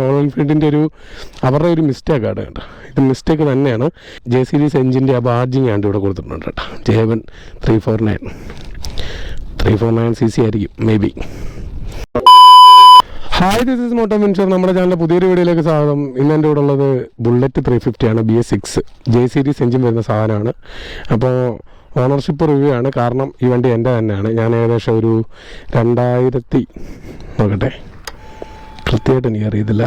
Royal എൻഫീൽഡിന്റെ ഒരു അവരുടെ ഒരു മിസ്റ്റേക്കാണ് കേട്ടോ. ഇത് മിസ്റ്റേക്ക് തന്നെയാണ്. ജെ സീരീസ് എഞ്ചിന്റെ ആ ബാർജിങ് ആണ് ഇവിടെ കൊടുത്തിട്ടുണ്ട് കേട്ടോ. J one three four nine three four nine C C ആയിരിക്കും maybe hi this is moto finisher നമ്മുടെ ചാനലിലെ പുതിയൊരു വീഡിയോയിലേക്ക് സ്വാഗതം. ഇന്ന് എന്റെ കൂടെ ഉള്ളത് ബുള്ളറ്റ് ത്രീ ഫിഫ്റ്റി ആണ് B S six J series engine വരുന്ന സാധനമാണ്. അപ്പോൾ ഓണർഷിപ്പ് റിവ്യൂ ആണ്. കാരണം ഈ വണ്ടി എന്റെ തന്നെയാണ്. ഞാൻ ഏകദേശം ഒരു രണ്ടായിരത്തി നോക്കട്ടെ. കൃത്യമായിട്ട് എനിക്ക് അറിയത്തില്ല.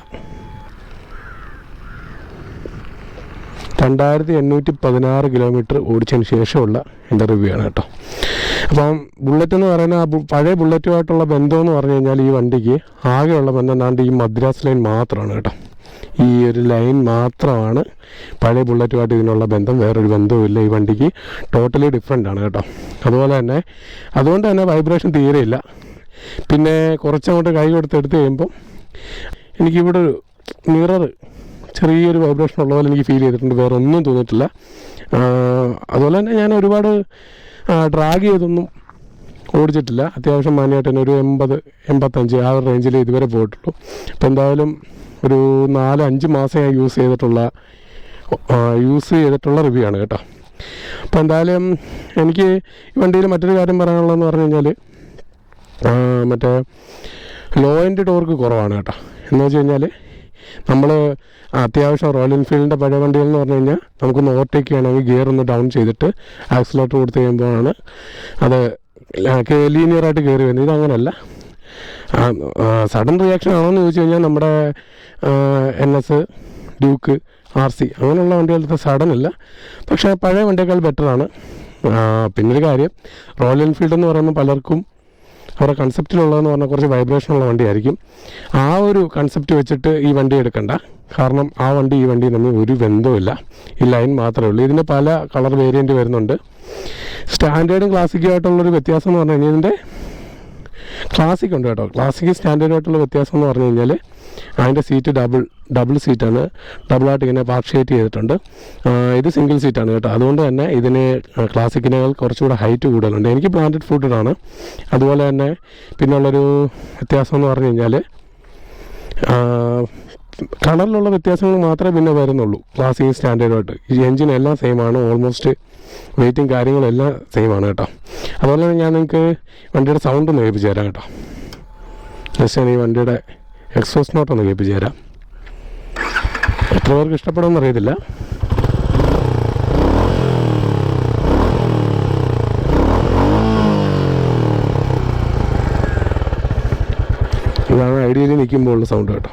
രണ്ടായിരത്തി എണ്ണൂറ്റി പതിനാറ് കിലോമീറ്റർ ഓടിച്ചതിന് ശേഷമുള്ള എന്റെ റിവ്യൂ ആണ് കേട്ടോ. അപ്പം ബുള്ളറ്റ് എന്ന് പറയുന്ന ആ പഴയ ബുള്ളറ്റുമായിട്ടുള്ള ബന്ധം എന്ന് പറഞ്ഞു കഴിഞ്ഞാൽ ഈ വണ്ടിക്ക് ആകെയുള്ള ബന്ധം എന്താണ്ട് ഈ മദ്രാസ് ലൈൻ മാത്രമാണ് കേട്ടോ. ഈ ഒരു ലൈൻ മാത്രമാണ് പഴയ ബുള്ളറ്റുമായിട്ട് ഇതിനുള്ള ബന്ധം വേറൊരു ബന്ധവുമില്ല ഈ വണ്ടിക്ക് ടോട്ടലി ഡിഫറെന്റ് ആണ് കേട്ടോ. അതുപോലെ തന്നെ അതുകൊണ്ട് തന്നെ വൈബ്രേഷൻ തീരെയില്ല. പിന്നെ കുറച്ചങ്ങോട്ട് കൈ കൊടുത്ത് എടുത്ത് കഴിയുമ്പം എനിക്കിവിടെ ഒരു മിറർ ചെറിയൊരു വൈബ്രേഷൻ ഉള്ള പോലെ എനിക്ക് ഫീൽ ചെയ്തിട്ടുണ്ട്. വേറെ ഒന്നും തോന്നിയിട്ടില്ല. അതുപോലെ തന്നെ ഞാൻ ഒരുപാട് ഡ്രാഗ് ചെയ്തൊന്നും ഓടിച്ചിട്ടില്ല. അത്യാവശ്യം മാന്യമായിട്ട് തന്നെ ഒരു എൺപത് എൺപത്തഞ്ച് ആ റേഞ്ചിൽ ഇതുവരെ പോയിട്ടുള്ളൂ. അപ്പോൾ എന്തായാലും ഒരു നാല് അഞ്ച് മാസം ഞാൻ യൂസ് ചെയ്തിട്ടുള്ള യൂസ് ചെയ്തിട്ടുള്ള റിവ്യൂ ആണ് കേട്ടോ. അപ്പോൾ എന്തായാലും എനിക്ക് ഈ വണ്ടിയിൽ മറ്റൊരു കാര്യം പറയാനുള്ളതെന്ന് പറഞ്ഞു കഴിഞ്ഞാൽ മറ്റേ ലോ എൻഡ് ടോർക്ക് കുറവാണ് കേട്ടോ. എന്ന് വെച്ച് കഴിഞ്ഞാൽ നമ്മൾ അത്യാവശ്യം റോയൽ എൻഫീൽഡിന്റെ പഴയ വണ്ടികൾ എന്ന് പറഞ്ഞു കഴിഞ്ഞാൽ നമുക്കൊന്ന് ഓവർടേക്ക് ചെയ്യണമെങ്കിൽ ഗിയർ ഒന്ന് ഡൗൺ ചെയ്തിട്ട് ആക്സിലേറ്റർ കൊടുത്ത് കഴിയുമ്പോഴാണ് അത് ലീനിയറായിട്ട് കയറി വരുന്നത്. ഇതങ്ങനല്ല സഡൻ റിയാക്ഷൻ ആണോ എന്ന് ചോദിച്ചു കഴിഞ്ഞാൽ നമ്മുടെ N S duke R C അങ്ങനെയുള്ള വണ്ടികളുടെ സഡൻ അല്ല. പക്ഷേ പഴയ വണ്ടിയേക്കാൾ ബെറ്ററാണ് പിന്നൊരു കാര്യം റോയൽ എൻഫീൽഡ് എന്ന് പറയുമ്പോൾ പലർക്കും അവരുടെ കൺസെപ്റ്റിലുള്ളതെന്ന് പറഞ്ഞാൽ കുറച്ച് വൈബ്രേഷനുള്ള വണ്ടിയായിരിക്കും. ആ ഒരു കൺസെപ്റ്റ് വെച്ചിട്ട് ഈ വണ്ടി എടുക്കണ്ട. കാരണം ആ വണ്ടി ഈ വണ്ടി തമ്മിൽ ഒരു ബന്ധവുമില്ല. ഈ ലൈൻ മാത്രമേ ഉള്ളൂ. ഇതിന് പല കളർ വേരിയന്റ് വരുന്നുണ്ട്. സ്റ്റാൻഡേർഡും ക്ലാസിക്കുമായിട്ടുള്ളൊരു വ്യത്യാസം എന്ന് പറഞ്ഞു കഴിഞ്ഞാൽ ഇതിന്റെ ക്ലാസിക് ഉണ്ട് കേട്ടോ. ക്ലാസിക് സ്റ്റാൻഡേർഡായിട്ടുള്ള വ്യത്യാസം എന്ന് പറഞ്ഞു കഴിഞ്ഞാൽ അതിന്റെ സീറ്റ് ഡബിൾ ഡബിൾ സീറ്റാണ് ഡബിളായിട്ട് ഇങ്ങനെ പാർഷ്യേറ്റ് ചെയ്തിട്ടുണ്ട്. ഇത് സിംഗിൾ സീറ്റാണ് കേട്ടോ. അതുകൊണ്ട് തന്നെ ഇതിന് ക്ലാസിക്കിനേക്കാൾ കുറച്ചുകൂടെ ഹൈറ്റ് കൂടുതലുണ്ട്. എനിക്ക് ബ്രാൻഡഡ് ഫുഡാണ് അതുപോലെ തന്നെ പിന്നുള്ളൊരു വ്യത്യാസം എന്ന് പറഞ്ഞു കഴിഞ്ഞാൽ കളറിലുള്ള വ്യത്യാസങ്ങൾ മാത്രമേ പിന്നെ വരുന്നുള്ളൂ. ക്ലാസിക് സ്റ്റാൻഡേർഡായിട്ട്. ഈ എഞ്ചിൻ എല്ലാം സെയിം ആണ്. ഓൾമോസ്റ്റ് വെയിറ്റും കാര്യങ്ങളും എല്ലാം സെയിം ആണ് കേട്ടോ. അതുപോലെ ഞാൻ നിങ്ങൾക്ക് വണ്ടിയുടെ സൗണ്ട് ഒന്ന് കേൾപ്പിച്ച് തരാം കേട്ടോ. ജസ്റ്റ് ഞാൻ ഈ വണ്ടിയുടെ എക്സോസ് നോട്ട് ഒന്ന് കേൾപ്പിച്ച് തരാം. എത്ര പേർക്ക് ഇഷ്ടപ്പെടുമെന്ന് അറിയത്തില്ല. ഇതാണ് ഐഡിയയിൽ നിൽക്കുമ്പോൾ ഉള്ള സൗണ്ട് കേട്ടോ.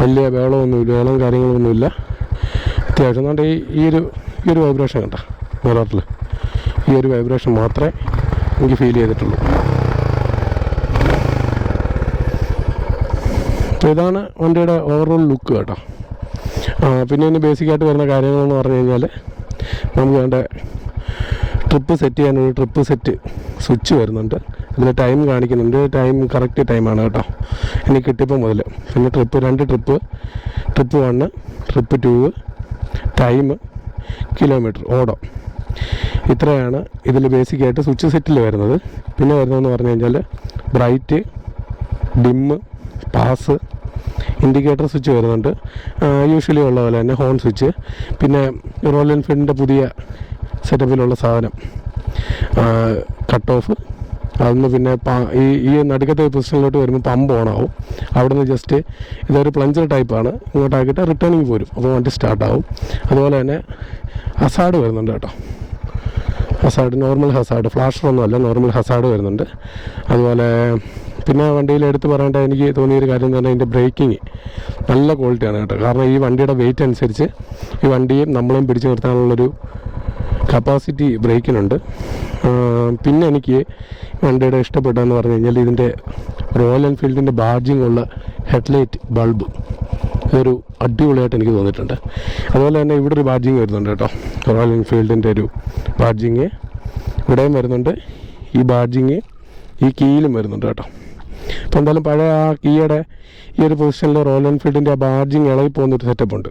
വലിയ ബഹളമൊന്നുമില്ല ബഹളം കാര്യങ്ങളൊന്നുമില്ല. അത്യാവശ്യം എന്നാണ്ട് ഈ ഒരു ഈ ഒരു വൈബ്രേഷൻ കണ്ട മിററിൽ ഈ ഒരു വൈബ്രേഷൻ മാത്രമേ എനിക്ക് ഫീൽ ചെയ്തിട്ടുള്ളൂ. ഇതാണ് വണ്ടിയുടെ ഓവറോൾ ലുക്ക് കേട്ടോ. പിന്നെ ഇനി ബേസിക്കായിട്ട് വരുന്ന കാര്യങ്ങളെന്ന് പറഞ്ഞു കഴിഞ്ഞാൽ നമുക്ക് വേണ്ട ട്രിപ്പ് സെറ്റ് ചെയ്യാനൊരു ട്രിപ്പ് സെറ്റ് സ്വിച്ച് വരുന്നുണ്ട്. അതിൽ ടൈം കാണിക്കുന്നുണ്ട് ടൈം കറക്റ്റ് ടൈമാണ് കേട്ടോ. എനിക്ക് കിട്ടിയപ്പോൾ മുതൽ പിന്നെ ട്രിപ്പ് രണ്ട് trip trip one trip two time kilometre Odam. ഇത്രയാണ് ഇതിൽ ബേസിക്കായിട്ട് സ്വിച്ച് സെറ്റിൽ വരുന്നത്. പിന്നെ വരുന്നതെന്ന് പറഞ്ഞു കഴിഞ്ഞാൽ bright dim pass indicator switch വരുന്നുണ്ട്. യൂഷ്വലി ഉള്ള പോലെ തന്നെ ഹോൺ സ്വിച്ച് പിന്നെ റോയൽ എൻഫീൽഡിന്റെ പുതിയ സെറ്റപ്പിലുള്ള സാധനം. കട്ട് ഓഫ് അതൊന്ന് പിന്നെ ഈ ഈ നടുക്കത്തെ പൊസിഷനിലോട്ട് വരുമ്പോൾ പമ്പ് ഓണാവും അവിടെ നിന്ന് ജസ്റ്റ് ഇതൊരു പ്ലഞ്ചർ ടൈപ്പാണ് ഇങ്ങോട്ടാക്കിയിട്ട് റിട്ടേണിങ് പോരും. അപ്പോൾ വണ്ടി സ്റ്റാർട്ടാവും അതുപോലെ തന്നെ അസാഡ് വരുന്നുണ്ട് കേട്ടോ. ഹസാഡ് നോർമൽ ഹസാഡ് അല്ല നോർമൽ ഹസാഡ് വരുന്നുണ്ട്. അതുപോലെ പിന്നെ വണ്ടിയിൽ എടുത്ത് പറയേണ്ട എനിക്ക് തോന്നിയൊരു കാര്യം എന്ന് പറഞ്ഞാൽ ഇതിന്റെ ബ്രേക്കിങ് നല്ല ക്വാളിറ്റിയാണ് കേട്ടോ. കാരണം ഈ വണ്ടിയുടെ വെയിറ്റ് അനുസരിച്ച് ഈ വണ്ടിയും നമ്മളും പിടിച്ചു നിർത്താനുള്ളൊരു കപ്പാസിറ്റി ബ്രേക്കിനുണ്ട് പിന്നെ എനിക്ക് വണ്ടിയുടെ ഇഷ്ടപ്പെട്ടതെന്ന് പറഞ്ഞു കഴിഞ്ഞാൽ ഇതിന്റെ റോയൽ എൻഫീൽഡിന്റെ ബാർജിങ് ഉള്ള ഹെഡ്ലൈറ്റ് ബൾബ് ഇതൊരു അടിപൊളിയായിട്ട് എനിക്ക് തോന്നിയിട്ടുണ്ട്. അതുപോലെ തന്നെ ഇവിടെ ഒരു ബാഡ്ജിങ് വരുന്നുണ്ട് കേട്ടോ. റോയൽ എൻഫീൽഡിന്റെ ഒരു ബാഡ്ജിങ് ഇവിടെയും വരുന്നുണ്ട്. ഈ ബാഡ്ജിങ് ഈ കീയിലും വരുന്നുണ്ട് കേട്ടോ. അപ്പോൾ എന്തായാലും പഴയ ആ കീയുടെ ഈ ഒരു പൊസിഷനിൽ റോയൽ എൻഫീൽഡിന്റെ ആ ബാഡ്ജിങ് ഇളകി പോകുന്നൊരു സെറ്റപ്പ് ഉണ്ട്.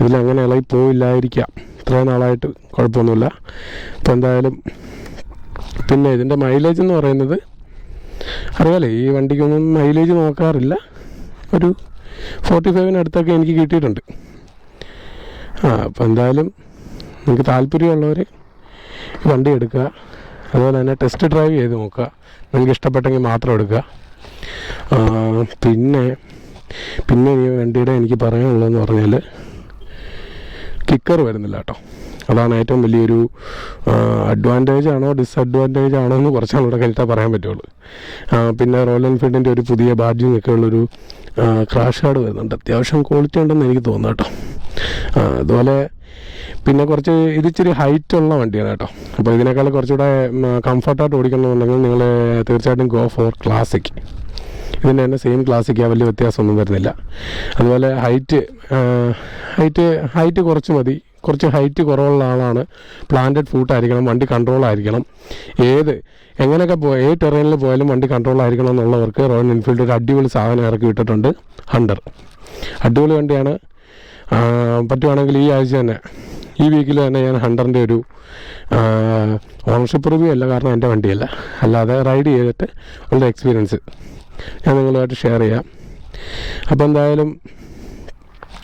ഇതിലങ്ങനെ ഇളകി പോയില്ലായിരിക്കാം ഇത്രയും നാളായിട്ട് കുഴപ്പമൊന്നുമില്ല. അപ്പോൾ എന്തായാലും പിന്നെ ഇതിന്റെ മൈലേജ് എന്ന് പറയുന്നത് അറിയാലേ ഈ വണ്ടിക്കൊന്നും മൈലേജ് നോക്കാറില്ല. ഒരു ഫോർട്ടി ഫൈവിന് അടുത്തൊക്കെ എനിക്ക് കിട്ടിയിട്ടുണ്ട്. ആ അപ്പോൾ എന്തായാലും നിങ്ങൾക്ക് താല്പര്യമുള്ളവർ വണ്ടി എടുക്കുക. അതുപോലെ തന്നെ ടെസ്റ്റ് ഡ്രൈവ് ചെയ്ത് നോക്കുക. നിങ്ങൾക്ക് ഇഷ്ടപ്പെട്ടെങ്കിൽ മാത്രം എടുക്കുക. പിന്നെ പിന്നെ ഈ വണ്ടിയുടെ എനിക്ക് പറയാനുള്ളതെന്ന് പറഞ്ഞാൽ കിക്കർ വരുന്നില്ല കേട്ടോ അതാണ് ഏറ്റവും വലിയൊരു അഡ്വാന്റേജ് ആണോ ഡിസ്അഡ്വാന്റേജ് ആണോ എന്ന് കുറച്ചാൽ ഇവിടെ കഴിഞ്ഞിട്ട് പറയാൻ പറ്റുള്ളൂ. പിന്നെ റോയൽ എൻഫീൽഡിന്റെ ഒരു പുതിയ ബാഡ്ജിങ് ഒക്കെ ഉള്ളൊരു ക്രാഷ് കാർഡ് വരുന്നുണ്ട്. അത്യാവശ്യം ക്വാളിറ്റി ഉണ്ടെന്ന് എനിക്ക് തോന്നുന്നു കേട്ടോ അതുപോലെ പിന്നെ കുറച്ച് ഇതിച്ചിരി ഹൈറ്റ് ഉള്ള വണ്ടിയാണ് കേട്ടോ. അപ്പോൾ ഇതിനേക്കാൾ കുറച്ചുകൂടെ കംഫർട്ടായിട്ട് ഓടിക്കണമെന്നുണ്ടെങ്കിൽ നിങ്ങൾ തീർച്ചയായിട്ടും ഗോ ഫോർ ക്ലാസിക് ഇതിന്റെ തന്നെ സെയിം ക്ലാസ്സിക്ക് വലിയ വ്യത്യാസമൊന്നും വരുന്നില്ല. അതുപോലെ ഹൈറ്റ് ഹൈറ്റ് ഹൈറ്റ് കുറച്ച് മതി. കുറച്ച് ഹൈറ്റ് കുറവുള്ള ആളാണ്. പ്ലാന്റഡ് ഫൂട്ട് ആയിരിക്കണം വണ്ടി കൺട്രോൾ ആയിരിക്കണം. ഏത് എങ്ങനെയൊക്കെ പോ ഏത് ടെറൈനിൽ പോയാലും വണ്ടി കൺട്രോൾ ആയിരിക്കണം എന്നുള്ളവർക്ക് റോയൽ എൻഫീൽഡ് ഒരു അടിപൊളി സാധനം ഇറക്കി വിട്ടിട്ടുണ്ട് ഹണ്ടർ അടിപൊളി വണ്ടിയാണ്. പറ്റുവാണെങ്കിൽ ഈ ആഴ്ച തന്നെ ഈ വീക്കിൽ തന്നെ ഞാൻ ഹണ്ടറിന്റെ ഒരു ഓണർഷിപ്പ് റിവ്യൂ അല്ല കാരണം എന്റെ വണ്ടിയല്ല. അല്ലാതെ റൈഡ് ചെയ്തിട്ട് ഉള്ള എക്സ്പീരിയൻസ് ഞാൻ നിങ്ങളുമായിട്ട് ഷെയർ ചെയ്യാം. അപ്പോൾ എന്തായാലും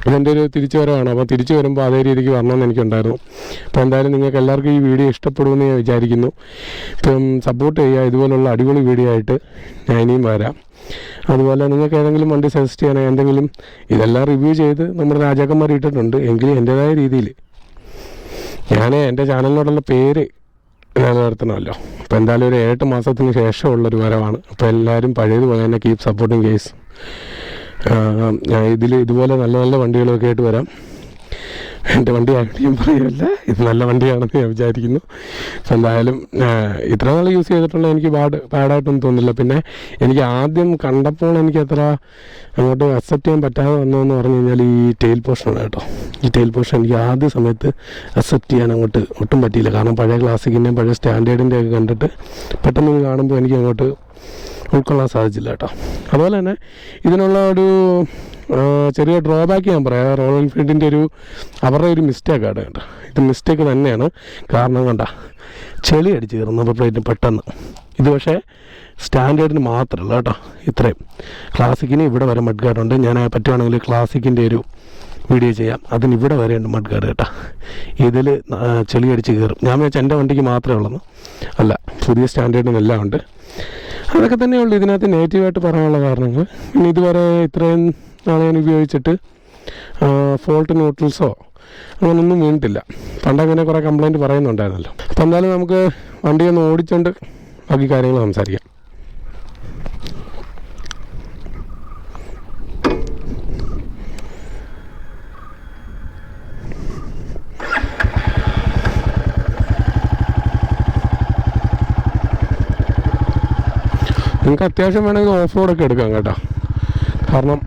ഇതെന്റെ ഒരു തിരിച്ചു വരവാണ്. അപ്പോൾ തിരിച്ചു വരുമ്പോൾ അതേ രീതിക്ക് വരണമെന്ന് എനിക്കുണ്ടായിരുന്നു. അപ്പോൾ എന്തായാലും നിങ്ങൾക്ക് എല്ലാവർക്കും ഈ വീഡിയോ ഇഷ്ടപ്പെടുമെന്ന് ഞാൻ വിചാരിക്കുന്നു. ഇപ്പം സപ്പോർട്ട് ചെയ്യുക ഇതുപോലുള്ള അടിപൊളി വീഡിയോ ആയിട്ട് ഞാൻ ഇനിയും വരാം. അതുപോലെ നിങ്ങൾക്ക് ഏതെങ്കിലും വണ്ടി സജസ്റ്റ് ചെയ്യാനോ എന്തെങ്കിലും ഇതെല്ലാം റിവ്യൂ ചെയ്ത് നമ്മുടെ രാജാക്കന്മാർ ഇട്ടിട്ടുണ്ട്. എങ്കിലും എന്റേതായ രീതിയിൽ. ഞാൻ എന്റെ ചാനലിനോടുള്ള പേര് നിലനിർത്തണമല്ലോ. അപ്പോൾ എന്തായാലും ഒരു ഏഴെട്ട് മാസത്തിന് ശേഷമുള്ളൊരു വരവാണ്. അപ്പോൾ എല്ലാവരും പഴയതുപോലെ തന്നെ കീപ് സപ്പോർട്ടിങ് കേസ് ഇതിൽ ഇതുപോലെ നല്ല നല്ല വണ്ടികളൊക്കെ ആയിട്ട് വരാം. എന്റെ വണ്ടി ആരുടെയും പറയുമല്ല ഇത് നല്ല വണ്ടിയാണെന്ന് ഞാൻ വിചാരിക്കുന്നു. അപ്പോൾ എന്തായാലും ഇത്ര നാൾ യൂസ് ചെയ്തിട്ടുള്ള എനിക്ക് പാട് പാടായിട്ടൊന്നും തോന്നില്ല പിന്നെ എനിക്ക് ആദ്യം കണ്ടപ്പോൾ എനിക്ക് അത്ര അങ്ങോട്ട് അക്സെപ്റ്റ് ചെയ്യാൻ പറ്റാതെ വന്നതെന്ന് പറഞ്ഞു കഴിഞ്ഞാൽ ഈ ടെയിൽ പോർഷനാണ് കേട്ടോ. ഈ ടെയിൽ പോർഷൻ എനിക്ക് ആദ്യ സമയത്ത് അക്സെപ്റ്റ് ചെയ്യാൻ അങ്ങോട്ട് ഒട്ടും പറ്റിയില്ല. കാരണം പഴയ ക്ലാസിക്കിന്റെയും പഴയ സ്റ്റാൻഡേർഡിന്റെ ഒക്കെ കണ്ടിട്ട് പെട്ടെന്ന് കാണുമ്പോൾ എനിക്ക് അങ്ങോട്ട് ഉൾക്കൊള്ളാൻ സാധിച്ചില്ല കേട്ടോ. അതുപോലെ തന്നെ ഇതിനുള്ള ഒരു ചെറിയ ഡ്രോബാക്ക് ഞാൻ പറയാം. റോയൽ എൻഫീൽഡിന്റെ ഒരു അവരുടെ ഒരു മിസ്റ്റേക്കാണ് കേട്ടോ. ഇത് മിസ്റ്റേക്ക് തന്നെയാണ്. കാരണം കണ്ട ചെളി അടിച്ച് കയറുന്നു പ്ലേറ്റിന് പ്ലേറ്റ് പെട്ടെന്ന്. ഇത് പക്ഷേ സ്റ്റാൻഡേർഡിന് മാത്രമല്ല കേട്ടോ. ഇത്രയും. ക്ലാസിക്കിന് ഇവിടെ വരെ മഡ് ഗാർഡ് ഉണ്ട്. ഞാൻ പറ്റുവാണെങ്കിൽ ക്ലാസിക്കിന്റെ ഒരു വീഡിയോ ചെയ്യാം. അതിന് ഇവിടെ വരെയുണ്ട് മഡ് ഗാർഡ് കേട്ടോ. ഇതിൽ ചെളി അടിച്ച് കയറും. ഞാൻ വെച്ചാൽ എന്റെ വണ്ടിക്ക് മാത്രമേ ഉള്ളൂ അല്ല പുതിയ സ്റ്റാൻഡേർഡിനെല്ലാം ഉണ്ട്. അതൊക്കെ തന്നെയുള്ളൂ ഇതിനകത്ത് നെഗറ്റീവായിട്ട് പറയാനുള്ള കാരണങ്ങൾ ഇനി ഇതുവരെ ഇത്രയും നാളെ ഞാൻ ഉപയോഗിച്ചിട്ട് ഫോൾട്ട് ന്യൂട്രൽസോ അങ്ങനൊന്നും വീണിട്ടില്ല. പണ്ടങ്ങനെ കുറേ കംപ്ലൈന്റ് പറയുന്നുണ്ടായിരുന്നല്ലോ. അപ്പം എന്തായാലും നമുക്ക് വണ്ടി ഒന്ന് ഓടിച്ചുകൊണ്ട് ബാക്കി കാര്യങ്ങൾ സംസാരിക്കാം. നിങ്ങൾക്ക് അത്യാവശ്യം വേണമെങ്കിൽ ഓഫ് റോഡൊക്കെ എടുക്കാം കേട്ടോ. കാരണം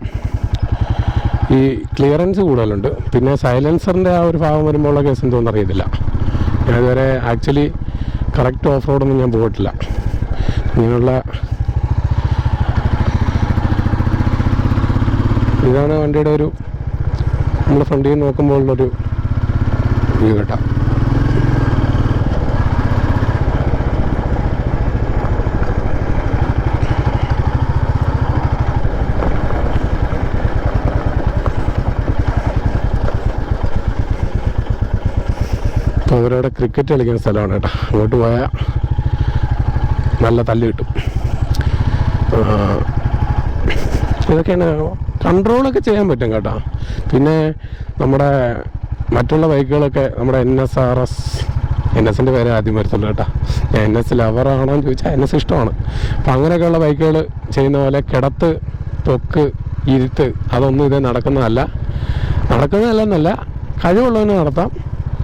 ഈ ക്ലിയറൻസ് കൂടുതലുണ്ട്. പിന്നെ സൈലൻസറിന്റെ ആ ഒരു ഭാഗം വരുമ്പോഴുള്ള കേസ് എന്തോന്ന് അറിയത്തില്ല. ഞാൻ ഇതുവരെ ആക്ച്വലി കറക്റ്റ് ഓഫ് റോഡൊന്നും ഞാൻ പോയിട്ടില്ല. ഇങ്ങനെയുള്ള ഇതാണ് വണ്ടിയുടെ ഒരു നമ്മൾ ഫ്രണ്ടിൽ നോക്കുമ്പോഴുള്ളൊരു വ്യൂ കേട്ടോ. അവരവിടെ ക്രിക്കറ്റ് കളിക്കുന്ന സ്ഥലമാണ് കേട്ടോ. അങ്ങോട്ട് പോയാൽ നല്ല തല്ല് കിട്ടും. ഇതൊക്കെയാണ് കൺട്രോളൊക്കെ ചെയ്യാൻ പറ്റും കേട്ടോ. പിന്നെ നമ്മുടെ മറ്റുള്ള ബൈക്കുകളൊക്കെ നമ്മുടെ N S R S N എസിന്റെ പേര് ആദ്യം വരുത്തുള്ളൂ കേട്ടോ. ഞാൻ എൻ എസ് ലവറാണോ എന്ന് ചോദിച്ചാൽ എൻ എസ് ഇഷ്ടമാണ്. അപ്പം അങ്ങനെയൊക്കെയുള്ള ബൈക്കുകൾ ചെയ്യുന്ന പോലെ കിടത്ത് തൊക്ക് ഇരുത്ത് അതൊന്നും ഇത് നടക്കുന്നതല്ല. നടക്കുന്നതല്ല എന്നല്ല കഴിവുള്ളവന് നടത്താം.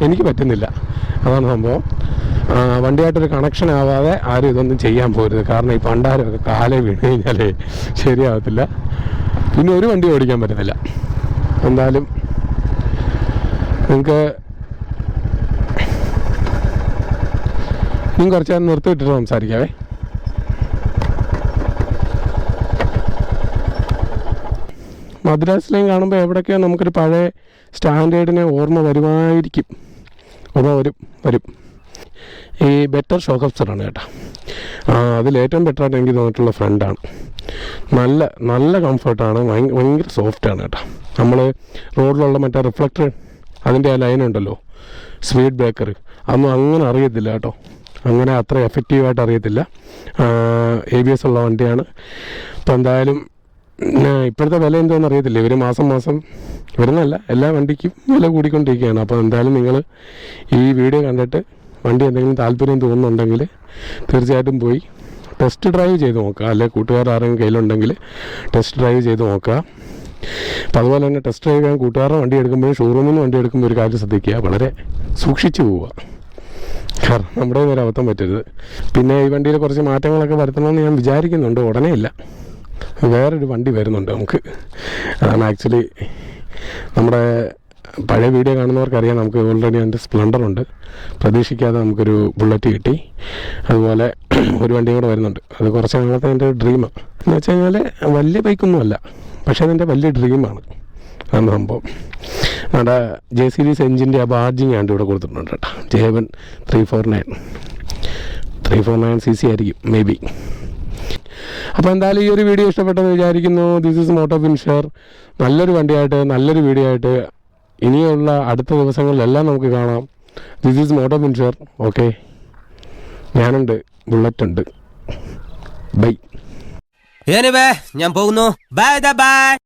എനിക്ക് പറ്റുന്നില്ല. അതാണ് സംഭവം. വണ്ടിയായിട്ടൊരു കണക്ഷൻ ആവാതെ ആരും ഇതൊന്നും ചെയ്യാൻ പോരുത്. കാരണം ഈ പണ്ടാരമൊക്കെ കാലേ വീണ് കഴിഞ്ഞാലേ ശരിയാവത്തില്ല. പിന്നെ ഒരു വണ്ടി ഓടിക്കാൻ പറ്റുന്നില്ല എന്തായാലും നിങ്ങൾക്ക് നിങ്ങൾ കുറച്ച് നേരം നിർത്തിയിട്ടിട്ട് സംസാരിക്കാവേ. മദ്രാസിലെയും കാണുമ്പോൾ എവിടെയൊക്കെയോ നമുക്കൊരു പഴയ സ്റ്റാൻഡേർഡിനെ ഓർമ്മ വരുമായിരിക്കും. അപ്പോൾ വരും വരും. ഈ ബെറ്റർ ഷോക്ക് അബ്സറാണ് കേട്ടോ. അതിലേറ്റവും ബെറ്ററായിട്ട് എനിക്ക് തോന്നിയിട്ടുള്ള ഫ്രണ്ടാണ് നല്ല നല്ല കംഫർട്ടാണ് ഭയങ്കര സോഫ്റ്റാണ് കേട്ടോ. നമ്മൾ റോഡിലുള്ള മറ്റേ റിഫ്ലക്ടർ അതിന്റെ ആ ലൈനുണ്ടല്ലോ സ്പീഡ് ബ്രേക്കർ അതൊന്നും അങ്ങനെ അറിയത്തില്ല കേട്ടോ. അങ്ങനെ അത്ര എഫക്റ്റീവായിട്ട് അറിയത്തില്ല. എ ബി എസ് ഉള്ള വണ്ടിയാണ്. അപ്പോൾ എന്തായാലും ഇപ്പോഴത്തെ വില എന്തോന്ന് അറിയത്തില്ല. ഇവർ മാസം മാസം വരുന്നല്ല എല്ലാ വണ്ടിക്കും വില കൂടിക്കൊണ്ടിരിക്കുകയാണ്. അപ്പോൾ എന്തായാലും നിങ്ങൾ ഈ വീഡിയോ കണ്ടിട്ട് വണ്ടി എന്തെങ്കിലും താല്പര്യം തോന്നുന്നുണ്ടെങ്കിൽ തീർച്ചയായിട്ടും പോയി ടെസ്റ്റ് ഡ്രൈവ് ചെയ്ത് നോക്കുക. അല്ലെ കൂട്ടുകാർ ആരെങ്കിലും കയ്യിലുണ്ടെങ്കിൽ ടെസ്റ്റ് ഡ്രൈവ് ചെയ്ത് നോക്കുക. അപ്പം അതുപോലെ തന്നെ ടെസ്റ്റ് ഡ്രൈവ് ചെയ്യാൻ കൂട്ടുകാരുടെ വണ്ടി എടുക്കുമ്പോൾ ഷോറൂമിൽ നിന്ന് വണ്ടി എടുക്കുമ്പോൾ ഒരു കാര്യം ശ്രദ്ധിക്കുക. വളരെ സൂക്ഷിച്ചു പോവുക. കാരണം നമ്മുടെ ഒരു അബദ്ധം പറ്റരുത്. പിന്നെ ഈ വണ്ടിയിൽ കുറച്ച് മാറ്റങ്ങളൊക്കെ വരുത്തണമെന്ന് ഞാൻ വിചാരിക്കുന്നുണ്ട്. ഉടനെ ഇല്ല. വേറൊരു വണ്ടി വരുന്നുണ്ട് നമുക്ക്. അതാണ് ആക്ച്വലി നമ്മുടെ പഴയ വീഡിയോ കാണുന്നവർക്കറിയാം നമുക്ക് ഓൾറെഡി അതിന്റെ സ്പ്ലണ്ടറുണ്ട് പ്രതീക്ഷിക്കാതെ നമുക്കൊരു ബുള്ളറ്റ് കിട്ടി. അതുപോലെ ഒരു വണ്ടിയും കൂടെ വരുന്നുണ്ട്. അത് കുറച്ച് നാളത്തെ എന്റെ ഡ്രീമാണ് എന്ന് വെച്ച് കഴിഞ്ഞാൽ വലിയ ബൈക്കൊന്നുമല്ല പക്ഷേ അതിന്റെ വലിയ ഡ്രീമാണ് അന്ന് സംഭവം. നമ്മുടെ ജെ സീരീസ് എഞ്ചിന്റെ ആ ബാർജിങ് ആണ്ട് ഇവിടെ കൊടുത്തിട്ടുണ്ട് കേട്ടോ. J one three four nine three four nine C C ആയിരിക്കും മേ ബി അപ്പോൾ എന്തായാലും ഈ ഒരു വീഡിയോ ഇഷ്ടപ്പെട്ടെന്ന് വിചാരിക്കുന്നു. ദിസ് ഇസ് മോട്ടോ ഫിൻഷർ നല്ലൊരു വണ്ടിയായിട്ട് നല്ലൊരു വീഡിയോ ആയിട്ട് ഇനിയുള്ള അടുത്ത ദിവസങ്ങളിലെല്ലാം നമുക്ക് കാണാം. This is moto finisher okay ഞാനുണ്ട്. ബുള്ളറ്റ് ഉണ്ട്. ബൈ ഞാൻ പോകുന്നു. Bye bye